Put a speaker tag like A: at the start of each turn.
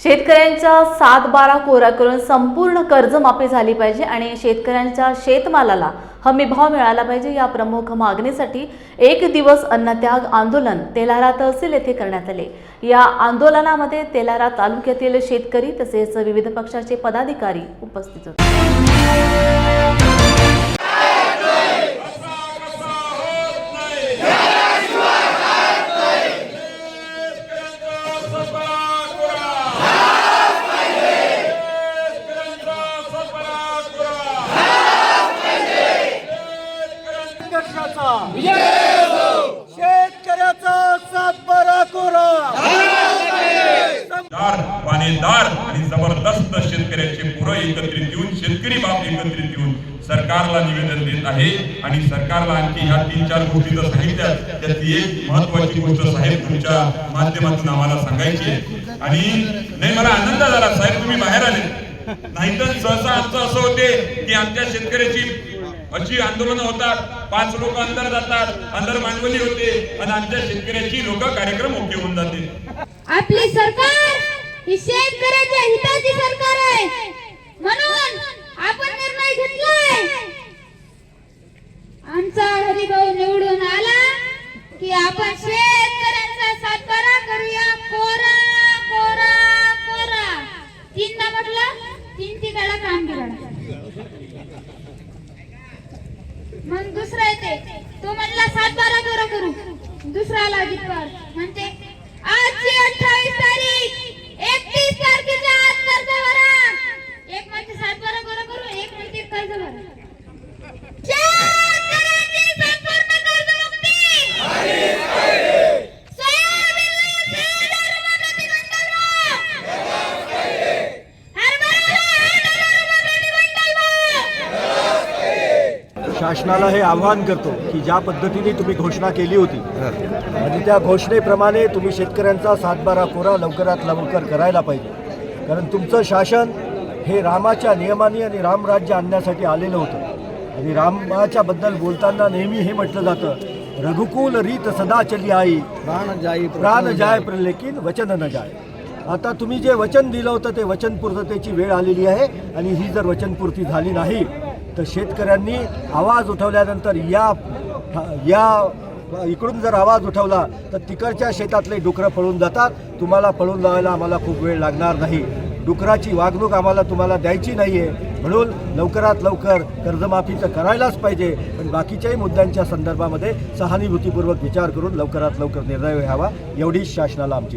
A: शेतकऱ्यांच्या सात बारा कोरा करून संपूर्ण कर्जमाफी झाली पाहिजे आणि शेतकऱ्यांच्या शेतमालाला हमी भाव मिळाला पाहिजे या प्रमुख मागणीसाठी एक दिवस अन्नत्याग आंदोलन तेलारा तहसील येथे करण्यात आले या आंदोलनामध्ये तेलारा तालुक्यातील शेतकरी तसेच विविध पक्षाचे पदाधिकारी उपस्थित होते
B: संघर्षाचा शेतकऱ्याचा सातबारा कोरा.
C: पाणीदार आणि जबरदस्त शेतकऱ्याचे पुरं एकत्रित येऊन शेतकरी बाप एकत्रित येऊन सरकारला निवेदन देत आहे. आणि सरकारला आणखी ह्या तीन चार गोष्टी जर सांगितल्या त्यातली एक महत्वाची गोष्ट साहेब तुमच्या माध्यमातून आम्हाला सांगायची आहे. आणि नाही मला आनंद झाला. साहेब तुम्ही बाहेर आले. नाहीतर सहसा आमचं असं होते की आमच्या शेतकऱ्याची अशी आंदोलनं होतात. पाच लोक अंदर जातात. अंदर मांडवली होते. आणि आमच्या शेतकऱ्याची लोक कार्यक्रम ओके होऊन जाते.
D: आपली सरकार ही शेतकऱ्याच्या हिताची सरकार आहे. म्हणून आपण निर्णय घेतलाय. आमचा हरिभाऊ निवडून आला की आपण शेतकऱ्यांचा सातबारा करूया. कोरा कोरा कोरा. तीनदा म्हटलं? तीन तिकडा काम करा मग दुसरा येते तो. म्हणला सात बारा कोरा. करू दुसरा आला अजित म्हणते
B: शासनाला हे आव्हान करतो की ज्या पद्धतीने तुम्ही घोषणा केली होती आणि त्या घोषणेप्रमाणे तुम्ही शेतकऱ्यांचा सातबारा कोरा लवकरात लवकर करायला पाहिजे. कारण तुमचं शासन हे रामाच्या नियमाने आणि रामराज्य आणण्यासाठी आलेलं होतं. आणि रामाच्या बद्दल बोलताना नेहमी हे म्हटलं जातं रघुकुल रीत सदा चली आई
E: प्राण जाई
B: प्राण जाय पर लेकिन वचन न जाय. आता तुम्ही जे वचन दिलं होतं ते वचन पूर्ततेची वेळ आलेली आहे आणि ही जर वचनपूर्ती झाली नाही तर शेतकऱ्यांनी आवाज उठवल्यानंतर या या इकडून जर आवाज उठवला तर तिकडच्या शेतातले डुकरं पळून जातात. तुम्हाला पळून लावायला आम्हाला खूप वेळ लागणार नाही. डुकराची वागणूक आम्हाला तुम्हाला द्यायची नाही आहे म्हणून लवकरात लवकर कर्जमाफीचं करायलाच पाहिजे. पण बाकीच्याही मुद्द्यांच्या संदर्भामध्ये सहानुभूतीपूर्वक विचार करून लवकरात लवकर निर्णय घ्यावा. एवढीच शासनाला आमची